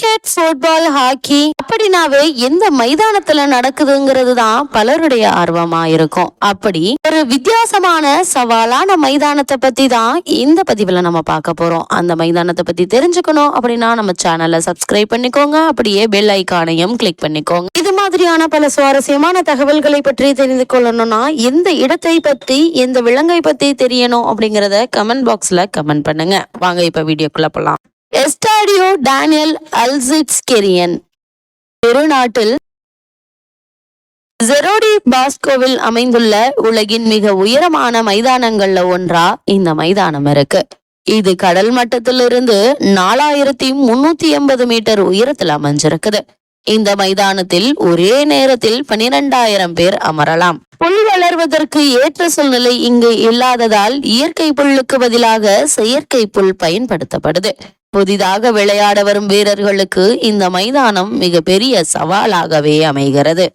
Cricket football hockey அப்படின்னாவே எந்த மைதானத்துல நடக்குதுங்கிறது தான் பலருடைய ஆர்வமா இருக்கும் அப்படி ஒரு வித்தியாசமான சவாலான மைதானத்தை பத்தி தான் இந்த பதிவுல நம்ம பார்க்க போறோம். அந்த மைதானத்தை பத்தி தெரிஞ்சுக்கணும் அப்படின்னா நம்ம சேனலை சப்ஸ்கிரைப் பண்ணிக்கோங்க. அப்படியே பெல் ஐக்கானையும் கிளிக் பண்ணிக்கோங்க. இது மாதிரியான பல சுவாரஸ்யமான தகவல்களை பற்றி தெரிந்து கொள்ளணும்னா எந்த இடத்தை பத்தி எந்த விலங்கை பத்தி தெரியணும் அப்படிங்கறத கமெண்ட் பாக்ஸ்ல கமெண்ட் பண்ணுங்க. வாங்க இப்ப வீடியோக்குள்ள போலாம். எஸ்டாடியோ டேனியல் அல்சிட்ஸ்கெரியன். பெருநாட்டில் ஜெரோடி பாஸ்கோவில் அமைந்துள்ள உலகின் மிக உயரமான மைதானங்கள்ல ஒன்றா இந்த மைதானம் இருக்கு. இது கடல் மட்டத்திலிருந்து நாலாயிரத்தி முன்னூத்தி எண்பது மீட்டர் உயரத்தில் அமைஞ்சிருக்குது. இந்த மைதானத்தில் ஒரே நேரத்தில் பனிரெண்டாயிரம் பேர் அமரலாம். புல் வளர்வதற்கு ஏற்ற சூழ்நிலை இங்கு இல்லாததால் இயற்கை புல்லுக்கு பதிலாக செயற்கை புல் பயன்படுத்தப்படுது. புதிதாக விளையாட வரும் வீரர்களுக்கு இந்த மைதானம் மிகப்பெரிய சவாலாகவே அமைகிறது.